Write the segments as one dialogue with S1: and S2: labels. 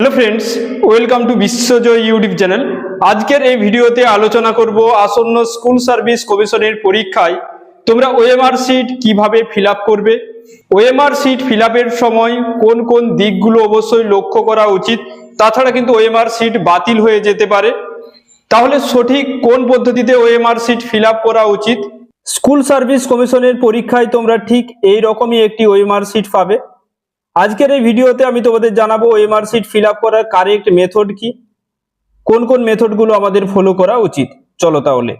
S1: Hello friends, welcome to Biswajoy YouTube channel. আজকের এই ভিডিওতে আলোচনা করব আসন্ন স্কুল সার্ভিস কমিশনের পরীক্ষায় তোমরা ওএমআর সিট কীভাবে ফিল করবে? ওএমআর সিট ফিল সময় কোন কোন দিকগুলো অবশ্যই লক্ষ্য করা উচিত? তাছাড়া কিন্তু ওএমআর সিট বাতিল হয়ে যেতে পারে। তাহলে সঠিক কোন পদ্ধতিতে ওএমআর সিট ফিল করা উচিত? স্কুল সার্ভিস কমিশনের পরীক্ষায় তোমরা ঠিক এই রকমই একটি ওএমআর সিট পাবে। আজকের এই ভিডিওতে আমি তোমাদের জানাব ওএমআর সিট ফিল আপ করার কারেক্ট মেথড কি? কোন কোন মেথডগুলো আমাদের ফলো করা উচিত? চলো তাহলে।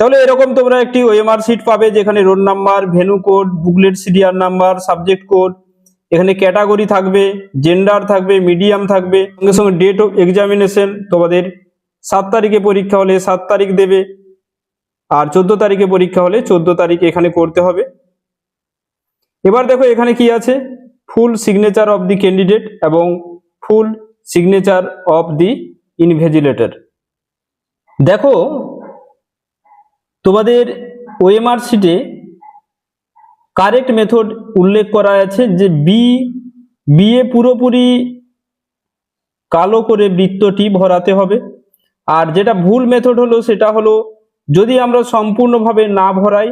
S1: তাহলে এরকম তোমরা একটি ওএমআর সিট পাবে যেখানে roll number venue code booklet serial number subject code এখানে ক্যাটাগরি থাকবে জেন্ডার থাকবে মিডিয়াম থাকবে, সঙ্গে সঙ্গে ডেট অফ এক্সামিনেশন তোমাদের সাত তারিখে পরীক্ষা হলে সাত তারিখ দেবে, আর চোদ্দ তারিখে পরীক্ষা হলে চোদ্দ তারিখ এখানে করতে হবে। এবার দেখো এখানে কি আছে? Full signature of the candidate এবং full signature of the invigilator. দেখো, তোমাদের ওএমআর শিটে কারেক্ট মেথড উল্লেখ করা আছে যে বি বিএ পুরোপুরি কালো করে বৃত্তটি ভরাতে হবে। আর যেটা ভুল মেথড হলো সেটা হলো যদি আমরা সম্পূর্ণভাবে না ভরাই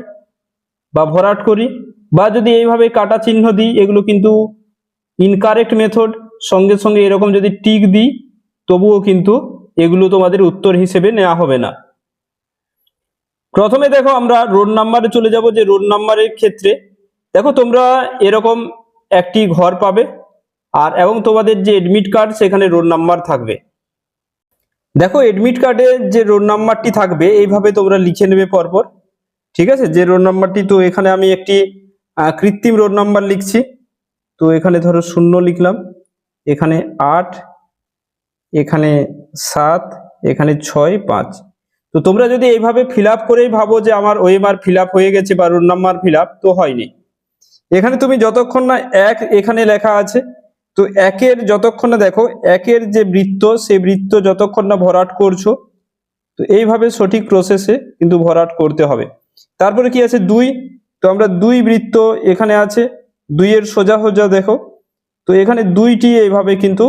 S1: বা ভরাট করি বা যদি এইভাবে কাটা চিহ্ন দিই, এগুলো কিন্তু ইনকারেক্ট মেথড সঙ্গে সঙ্গে এরকম যদি টিক দিই, তবুও কিন্তু এগুলো তোমাদের উত্তর হিসেবে নেওয়া হবে না। প্রথমে দেখো আমরা রোড নাম্বারে চলে যাব, যে রোড নাম্বারের ক্ষেত্রে দেখো তোমরা এরকম একটি ঘর পাবে, আর এবং তোমাদের যে এডমিট কার্ড সেখানে রোড নাম্বার থাকবে। দেখো এডমিট কার্ডে যে রোড নাম্বারটি থাকবে, এইভাবে তোমরা লিখে নেবে পরপর, ঠিক আছে? যে রোড নাম্বারটি তো এখানে আমি একটি কৃত্রিম রোড নাম্বার লিখছি। তো এখানে ধরো শূন্য লিখলাম। এখানে আট, এখানে সাত, এখানে ছয়, পাঁচ। তো তোমরা যদি এইভাবে ফিল করেই ভাবো যে আমার ওএমআর ফিল হয়ে গেছে বা রোড নাম্বার ফিল তো হয়নি। এখানে তুমি যতক্ষণ না এক এখানে লেখা আছে, তো একের যতক্ষণ না দেখো, একের যে বৃত্ত, সেই বৃত্ত যতক্ষণ না ভরাট করছ, তো এইভাবে সঠিক প্রসেসে কিন্তু ভরাট করতে হবে। তারপরে কি আছে? দুই তো আমরা দুই বৃত্ত এখানে আছে, দুইয়ের সোজা সোজা দেখো। তো এখানে দুইটি এইভাবে কিন্তু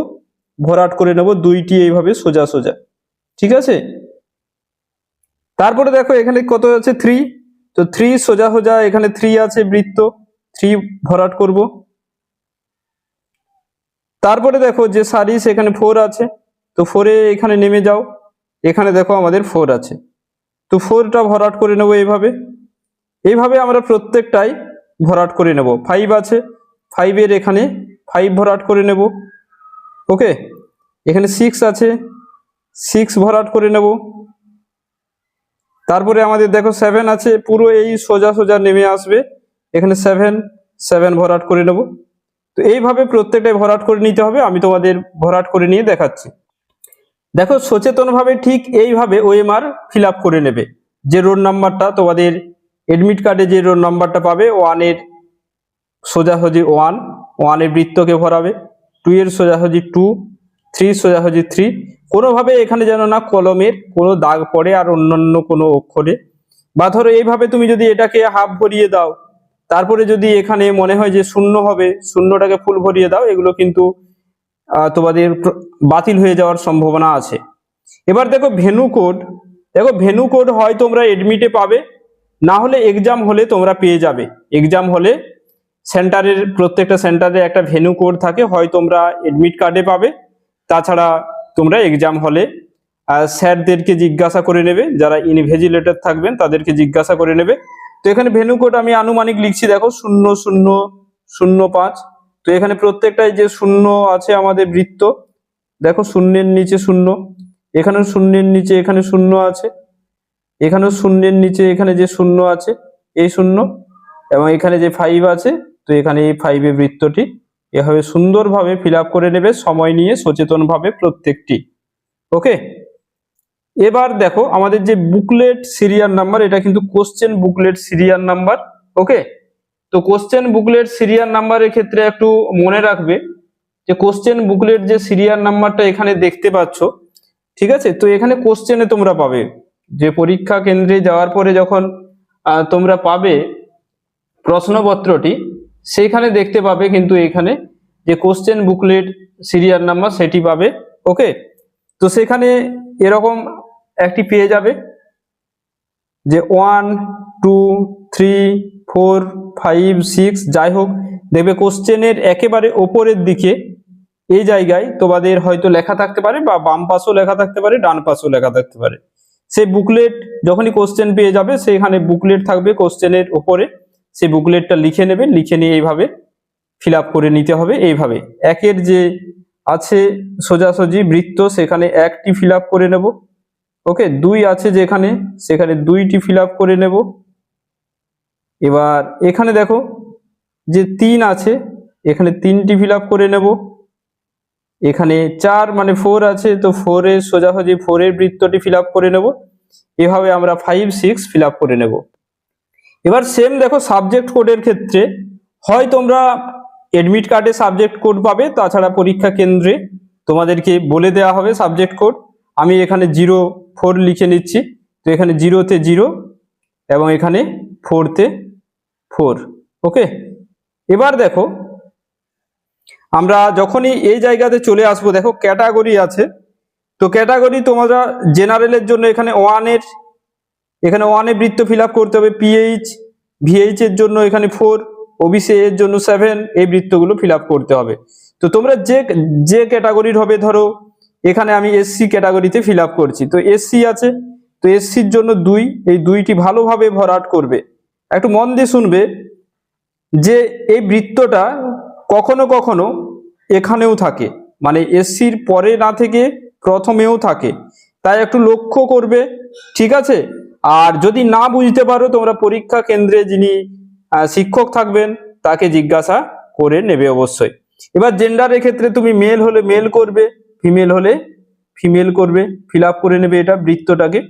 S1: ভরাট করে নেব, দুইটি এইভাবে সোজা সোজা। ঠিক আছে? তারপরে দেখো এখানে কত আছে? থ্রি তো থ্রি সোজা সোজা, এখানে থ্রি আছে বৃত্ত। থ্রি ভরাট করব। তারপরে দেখো যে সারি সেখানে ফোর আছে। তো ফোরে এখানে নেমে যাও। এখানে দেখো আমাদের ফোর আছে। তো ফোরটা ভরাট করে নেব এইভাবে। এইভাবে আমরা প্রত্যেকটাই ভরাট করে নেব। ফাইভ আছে। ফাইভের এখানে ফাইভ ভরাট করে নেব। ওকে এখানে সিক্স আছে। সিক্স ভরাট করে নেব। তারপরে আমাদের দেখো সেভেন আছে। পুরো এই সোজা সোজা নেমে আসবে। এখানে সেভেন সেভেন ভরাট করে নেব। তো এইভাবে প্রত্যেকটাই ভরাট করে নিতে হবে। আমি তোমাদের ভরাট করে নিয়ে দেখাচ্ছি। দেখো, সচেতনভাবে ঠিক এইভাবে ওএমআর ফিল করে নেবে। যে রোড নাম্বারটা তোমাদের এডমিট কার্ডে যে রোড নাম্বারটা পাবে ওয়ানের সোজাসুজি ওয়ান ওয়ানের বৃত্তকে ভরাবে টু এর সোজাসুজি টু থ্রি সোজাসুজি থ্রি কোনোভাবে এখানে যেন না কলমের কোনো দাগ পড়ে আর অন্যান্য কোনো অক্ষরে। বা ধরো এইভাবে তুমি যদি এটাকে হাফ ভরিয়ে দাও, তারপরে যদি এখানে মনে হয় যে শূন্য হবে, শূন্যটাকে ফুল ভরিয়ে দাও, এগুলো কিন্তু তোমাদের বাতিল হয়ে যাওয়ার সম্ভাবনা আছে। এবার দেখো ভেনু কোড দেখো ভেনু কোড হয় তোমরা এডমিটে পাবে। না হলে এক্সাম হলে তোমরা পেয়ে যাবে। এক্সাম হলে সেন্টারের প্রত্যেকটা সেন্টারে একটা ভেনু কোড থাকে, হয় তোমরা এডমিট কার্ডে পাবে। তাছাড়া তোমরা এক্সাম হলে স্যারদেরকে জিজ্ঞাসা করে নেবে, যারা ইনভেজিলেটর থাকবেন তাদেরকে জিজ্ঞাসা করে নেবে। তো এখানে ভেনু কোড আমি আনুমানিক লিখছি, দেখো, শূন্য শূন্য শূন্য, পাঁচ। তো এখানে প্রত্যেকটাই যে শূন্য আছে আমাদের বৃত্ত, দেখো, শূন্যের নিচে শূন্য, এখানেও শূন্যের নিচে এখানে শূন্য আছে। এখানেও শূন্যের নিচে এখানে যে শূন্য আছে, এই শূন্য, এবং এখানে যে ফাইভ আছে, তো এখানে এই ফাইভের বৃত্তটি এভাবে সুন্দরভাবে ফিল করে নেবে, সময় নিয়ে সচেতনভাবে প্রত্যেকটি। ওকে এবার দেখো আমাদের যে বুকলেট সিরিয়াল নাম্বার এটা কিন্তু question booklet serial number okay তো কোশ্চেন বুকলেট সিরিয়াল নাম্বারের ক্ষেত্রে একটু মনে রাখবে যে কোশ্চেন বুকলেট যে সিরিয়াল নাম্বারটা এখানে দেখতে পাচ্ছ, ঠিক আছে? তো এখানে কোশ্চেনে তোমরা পাবে। যে পরীক্ষা কেন্দ্রে যাওয়ার পরে যখন তোমরা পাবে প্রশ্নপত্রটি, সেইখানে দেখতে পাবে কিন্তু এখানে যে কোশ্চেন বুকলেট সিরিয়াল নাম্বার সেটি পাবে ওকে তো সেখানে এরকম একটি পেয়ে যাবে যে one two three four five six যাই হোক, দেখবে কোশ্চেনের একেবারে ওপরের দিকে এই জায়গায় তোমাদের হয়তো লেখা থাকতে পারে বা বাম পাশেও লেখা থাকতে পারে, ডান পাশেও লেখা থাকতে পারে। সেই বুকলেট যখনই কোশ্চেন পেয়ে যাবে সেখানে বুকলেট থাকবে কোশ্চেনের ওপরে। সেই বুকলেটটা লিখে নেবে, লিখে নিয়ে এইভাবে ফিল করে নিতে হবে এইভাবে। একের যে আছে সোজাসুজি বৃত্ত, সেখানে একটি ফিল করে নেব। ওকে দুই আছে যেখানে, সেখানে দুইটি ফিল করে নেব। এবার এখানে দেখো যে তিন আছে, এখানে তিনটি ফিল করে নেব। এখানে চার মানে ফোর আছে, তো ফোরের সোজাসুজি ফোরের বৃত্তটি ফিল করে নেব। এভাবে আমরা ফাইভ সিক্স ফিল করে নেব। এবার সেম দেখো সাবজেক্ট কোডের ক্ষেত্রে, হয় তোমরা এডমিট কার্ডে সাবজেক্ট কোড পাবে, তাছাড়া পরীক্ষা কেন্দ্রে তোমাদেরকে বলে দেওয়া হবে সাবজেক্ট কোড আমি এখানে জিরো ফোর লিখে নিচ্ছি। তো এখানে জিরোতে জিরো এবং এখানে ফোরতে ফোর ওকে এবার দেখো আমরা যখনই এই জায়গাতে চলে আসব, দেখো ক্যাটাগরি আছে। তো ক্যাটাগরি তোমরা জেনারেলের জন্য এখানে ওয়ানের এখানে ওয়ানে বৃত্ত ফিল করতে হবে পিএইচ ভিএইচ এর জন্য এখানে ফোর ওবিসি এর জন্য সেভেন এই বৃত্তগুলো ফিল করতে হবে। তো তোমরা যে যে ক্যাটাগরির হবে, ধরো, এখানে আমি এসসি ক্যাটাগরিতে ফিল করছি। তো এসসি আছে, তো এসসির জন্য দুই, এই দুইটি ভালোভাবে ভরাট করবে। একটু মন দিয়ে শুনবে যে এই বৃত্তটা কখনো কখনো এখানেও থাকে। মানে এসসির পরে না থেকে প্রথমেও থাকে। তাই একটু লক্ষ্য করবে, ঠিক আছে? আর যদি না বুঝতে পারো, তোমরা পরীক্ষা কেন্দ্রে যিনি শিক্ষক থাকবেন, তাকে জিজ্ঞাসা করে নেবে অবশ্যই। এবার জেন্ডারের ক্ষেত্রে তুমি মেল হলে মেল করবে ফিমেল হলে ফিমেল করবে। ফিল করে নেবে এটা বৃত্তটাকে।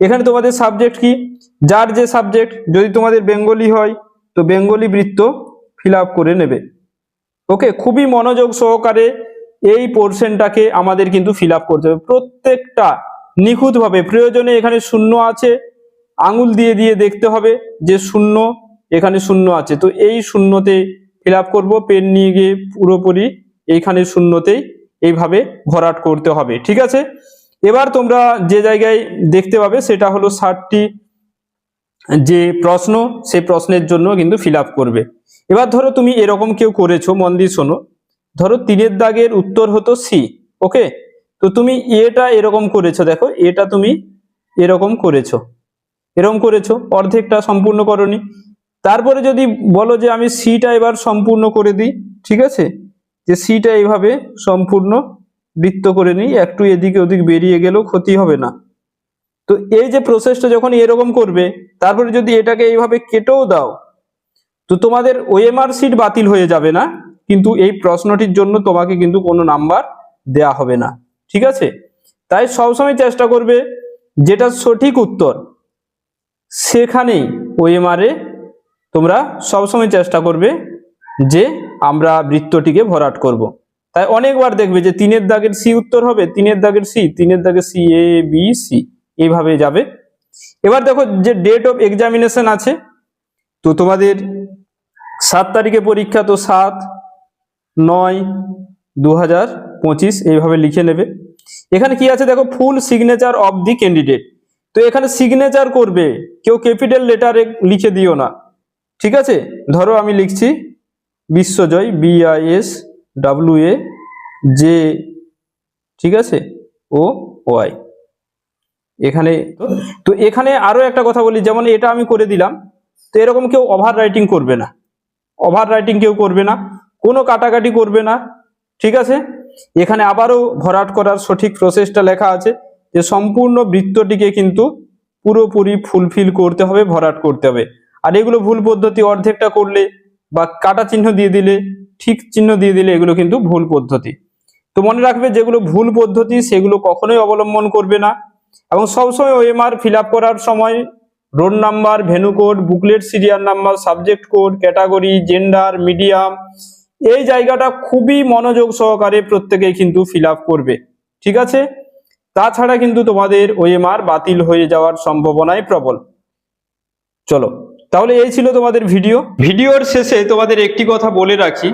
S1: এখানে তোমাদের সাবজেক্ট কি? যার যে সাবজেক্ট যদি তোমাদের বেঙ্গলি হয়, তো বেঙ্গলি বৃত্ত ফিল করে নেবে। ওকে, খুবই মনোযোগ সহকারে এই পোর্শনটাকে আমাদের কিন্তু ফিল করতে হবে। প্রত্যেকটা নিখুঁতভাবে, প্রয়োজনে এখানে শূন্য আছে, আঙুল দিয়ে দিয়ে দেখতে হবে যে শূন্য, এখানে শূন্য আছে। তো এই শূন্যতে ফিল করব, পেন নিয়ে গিয়ে পুরোপুরি এইখানে শূন্যতেই এইভাবে ভরাট করতে হবে, ঠিক আছে? এবার তোমরা যে জায়গায় দেখতে পাবে সেটা হলো ষাটটি যে প্রশ্ন সেই প্রশ্নের জন্য কিন্তু ফিল করবে। এবার ধরো তুমি এরকম কেউ করেছ, মন দিয়ে শোনো। ধরো তিনের দাগের উত্তর হতো সি ওকে তো তুমি এটা এরকম করেছ, দেখো, এটা তুমি এরকম করেছ। এরকম করেছ, অর্ধেকটা সম্পূর্ণ করনি। তারপরে যদি বলো যে আমি সিটা এবার সম্পূর্ণ করে দিই, ঠিক আছে? যে সিটা এইভাবে সম্পূর্ণ বৃত্ত করে নিই, একটু এদিকে ওদিক বেরিয়ে গেলেও ক্ষতি হবে না। তো এই যে প্রসেসটা যখন এরকম করবে, তারপরে যদি এটাকে এইভাবে কেটেও দাও, তো তোমাদের ওএমআর সিট বাতিল হয়ে যাবে না, কিন্তু এই প্রশ্নটির জন্য তোমাকে কিন্তু কোনো নাম্বার দেয়া হবে না, ঠিক আছে তাই সবসময় চেষ্টা করবে যেটা সঠিক উত্তর, সেখানেই ওএমআর তোমরা সবসময় চেষ্টা করবে যে আমরা বৃত্তটিকে ভরাট করব। তাই অনেকবার দেখবে যে তিনের দাগের সি উত্তর হবে, তিনের দাগের সি তিনের দাগের সি এ বি সি এইভাবে যাবে। এবার দেখো যে ডেট অফ এক্সামিনেশন আছে। তো তোমাদের সাত তারিখে পরীক্ষা, তো সাত নয় দু হাজার পঁচিশ, এইভাবে লিখে নেবে। এখানে কি আছে দেখো full signature of the candidate তো এখানে সিগনেচার করবে, কেউ ক্যাপিটাল লেটারে লিখে দিও না। ঠিক আছে? ধরো আমি লিখছি, Biswajoy B I S W A J ঠিক আছে? ও ওয়াই এখানে তো এখানে আরও একটা কথা বলি, যেমন এটা আমি করে দিলাম, তো এরকম কেউ ওভার রাইটিং করবে না। ওভার রাইটিং কেউ করবে না, কোনো কাটাকাটি করবে না, ঠিক আছে? এখানে আবারও ভরাট করার সঠিক প্রসেসটা লেখা আছে, যে সম্পূর্ণ বৃত্তটিকে কিন্তু পুরোপুরি ফুলফিল করতে হবে, ভরাট করতে হবে। আর এগুলো ভুল পদ্ধতি, অর্ধেকটা করলে বা কাটা চিহ্ন দিয়ে দিলে, ঠিক চিহ্ন দিয়ে দিলে এগুলো কিন্তু ভুল পদ্ধতি। তো মনে রাখবে, যেগুলো ভুল পদ্ধতি, সেগুলো কখনোই অবলম্বন করবে না। এবং সবসময় ওএমআর ফিল করার সময় roll number, venue code, booklet, serial number, subject code, category, gender, medium, এই জায়গাটা খুবই মনোযোগ সহকারে প্রত্যেকেই কিন্তু ফিল করবে, ঠিক আছে? তাছাড়া কিন্তু তোমাদের ওএমআর বাতিল হয়ে যাওয়ার সম্ভাবনাই প্রবল। চলো, তাহলে এই ছিল তোমাদের ভিডিও। ভিডিওর শেষে তোমাদের একটি কথা বলে রাখি,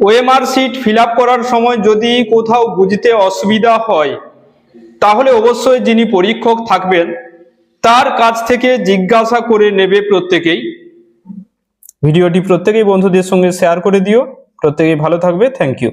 S1: ওএমআর সিট ফিল করার সময় যদি কোথাও বুঝতে অসুবিধা হয় তাহলে অবশ্যই যিনি পরীক্ষক থাকবেন, তার কাছ থেকে জিজ্ঞাসা করে নেবে প্রত্যেকেই। ভিডিওটি প্রত্যেকেই বন্ধুদের সঙ্গে শেয়ার করে দিও। প্রত্যেকেই ভালো থাকবে। Thank you